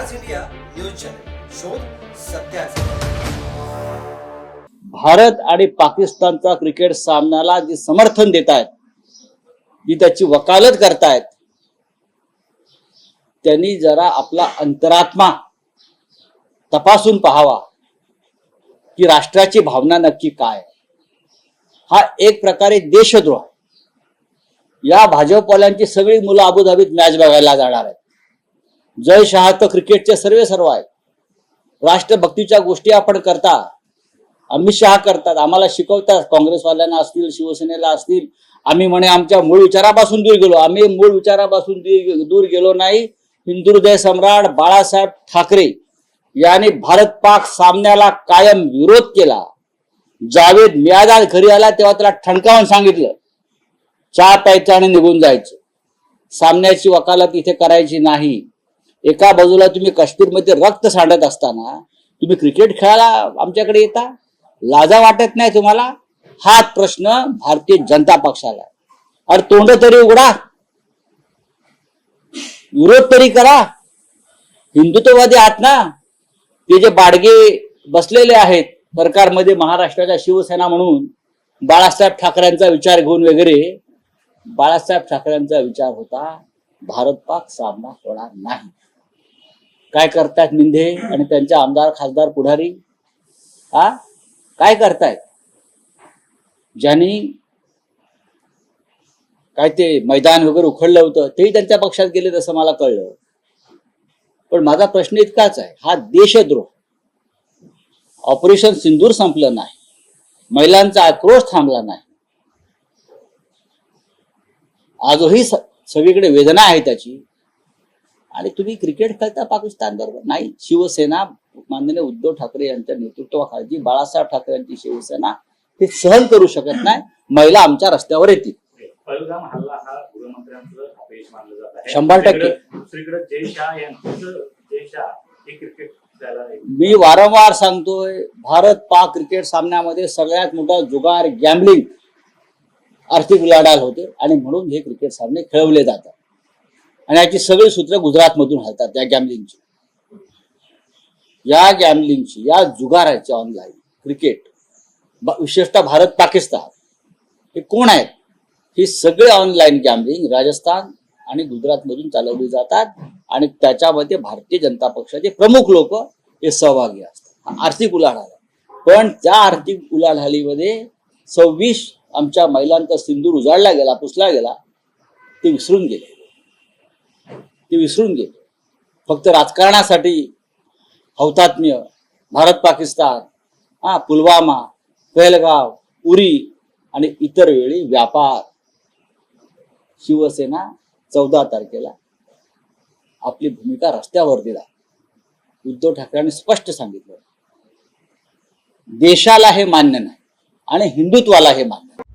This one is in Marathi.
आवाज इंडिया न्यूज चॅनल. शोध सत्याचा भारत आणि पाकिस्तानचा क्रिकेट सामन्याला जे समर्थन देत आहेत जी त्याची वकालत करतायत त्यांनी जरा आपला अंतरात्मा तपासून पाहावा की राष्ट्राची भावना नक्की काय आहे. हा एक प्रकारे देशद्रोह. या भाजपवाल्यांची सगळी मुलं अबुधाबीत मॅच बघायला जाणार आहेत. जय शहा तर क्रिकेटचे सर्वे सर्व आहे. राष्ट्रभक्तीच्या गोष्टी आपण करता. अमित शहा करतात. आम्हाला शिकवतात. काँग्रेसवाल्यांना असतील शिवसेनेला असतील. आम्ही म्हणे आमच्या मूळ विचारापासून दूर गेलो. आम्ही मूळ विचारापासून दूर दूर गेलो नाही. हिंदू हृदय सम्राट बाळासाहेब ठाकरे यांनी भारत पाक सामन्याला कायम विरोध केला. जावेद मियादाद घरी आला तेव्हा त्याला ठणकावून सांगितलं चहा प्यायचं आणि निघून जायचं. सामन्याची वकालत इथे करायची नाही. एका बाजूला तुम्ही काश्मीरमध्ये रक्त सांडत असताना तुम्ही क्रिकेट खेळायला आमच्याकडे येता? लाजा वाटत नाही तुम्हाला? हा प्रश्न भारतीय जनता पक्षाला. अरे तोंड तरी उघडा. विरोध तरी करा. हिंदुत्ववादी आहात ना? ते जे बाडगे बसलेले आहेत सरकारमध्ये महाराष्ट्राच्या शिवसेना म्हणून बाळासाहेब ठाकरेंचा विचार घेऊन वगैरे बाळासाहेब ठाकरेंचा विचार होता भारत पाक सामना होणार नाही. काय करतायत मिंधे आणि त्यांचे आमदार खासदार पुढारी? हा? काय करतायत? ज्यांनी काय ते मैदान वगैरे उखडलं होतं तेही त्यांच्या पक्षात गेले तसं मला कळलं. पण माझा प्रश्न इतकाच आहे हा देशद्रोह. ऑपरेशन सिंदूर संपलं नाही. महिलांचा आक्रोश थांबला नाही. आजही सगळीकडे वेदना आहे त्याची. आणि तुम्ही क्रिकेट खेळता पाकिस्तान बरोबर? नाही. शिवसेना माननीय उद्धव ठाकरे यांच्या नेतृत्वाखाली बाळासाहेब ठाकरे यांची शिवसेना हे सहन करू शकत नाही. महिला आमच्या रस्त्यावर येतील. शंभर टक्के. मी वारंवार सांगतोय भारत पाक क्रिकेट सामन्यामध्ये सगळ्यात मोठा जुगार गॅम्बलिंग आर्थिक उलाढाल होते आणि म्हणून हे क्रिकेट सामने खेळवले जातात. आणि याची सगळी सूत्र गुजरातमधून हलतात या गॅमलिंगची या गॅमलिंगची या जुगाराची ऑनलाईन क्रिकेट विशेषतः भारत पाकिस्तान हे कोण आहेत? ही सगळे ऑनलाईन गॅमलिंग राजस्थान आणि गुजरातमधून चालवली जातात आणि त्याच्यामध्ये भारतीय जनता पक्षाचे प्रमुख लोक हे सहभागी असतात. हा आर्थिक उलाढाल आहे. पण त्या आर्थिक उलाढालीमध्ये सव्वीस आमच्या महिलांचा सिंदूर उजाडला गेला पुसला गेला ते विसरून गेले. ते विसरून गेले. फक्त राजकारणासाठी हौतात्म्य भारत पाकिस्तान हा पुलवामा पहलगाव उरी आणि इतर वेळी व्यापार. शिवसेना चौदा तारखेला आपली भूमिका रस्त्यावर दिला. उद्धव ठाकरेंनी स्पष्ट सांगितलं. देशाला हे मान्य नाही आणि हिंदुत्वाला हे मान्य नाही.